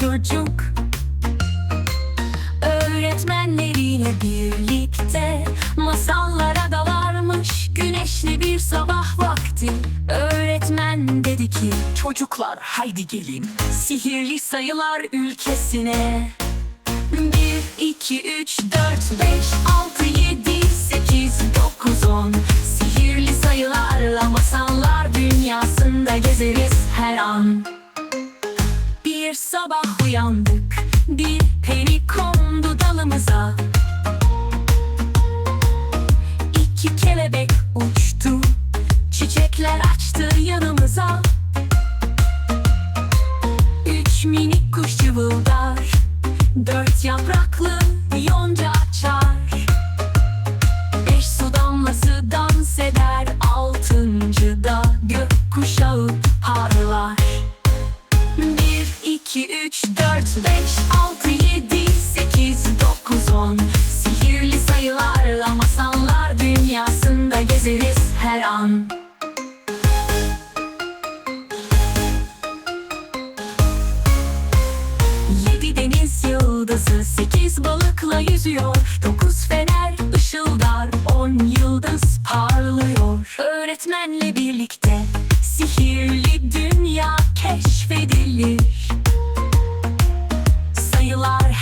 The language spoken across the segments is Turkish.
çocuk. Öğretmenleriyle birlikte Masallara dalarmış güneşli bir sabah vakti. Öğretmen dedi ki çocuklar haydi gelin Sihirli sayılar ülkesine. Bir, iki, üç, dört, beş, altı, yedi, sekiz, dokuz, on. Sihirli sayılarla masallar dünyasında gezeriz her an. Bir sabah uyandık, bir peri kondu dalımıza. İki kelebek uçtu, çiçekler açtı yanımıza. Üç minik kuş cıvıldar. Dört yapraklı yonca açar. Beş su damlası dans eder 2, 3, 4, 5, 6, 7, 8, 9, 10 Sihirli sayılarla masallar dünyasında gezeriz her an. Yedi deniz yıldızı, sekiz balıkla yüzüyor. Dokuz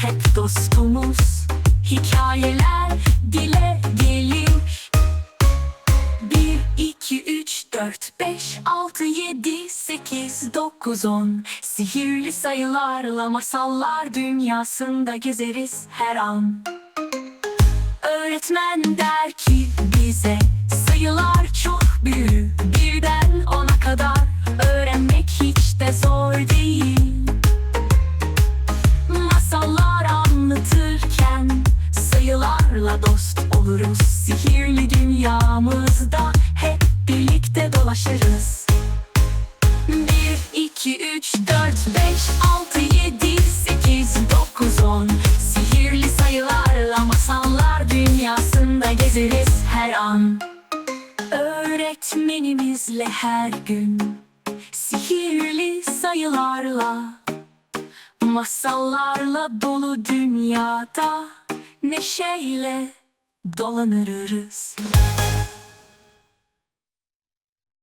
hep dostumuz. Hikayeler dile gelir. Bir, iki, üç, dört, beş, altı, yedi, sekiz, dokuz, on. Sihirli sayılarla masallar dünyasında gezeriz her an. Öğretmen der ki bize sayılarla dost oluruz. Sihirli dünyamızda hep birlikte dolaşırız. Bir, iki, üç, dört, beş, altı, yedi, sekiz, dokuz, on. Sihirli sayılarla masallar dünyasında gezeriz her an. Öğretmenimizle her gün Sihirli sayılarla Masallarla dolu dünyada Neşeyle dolanırız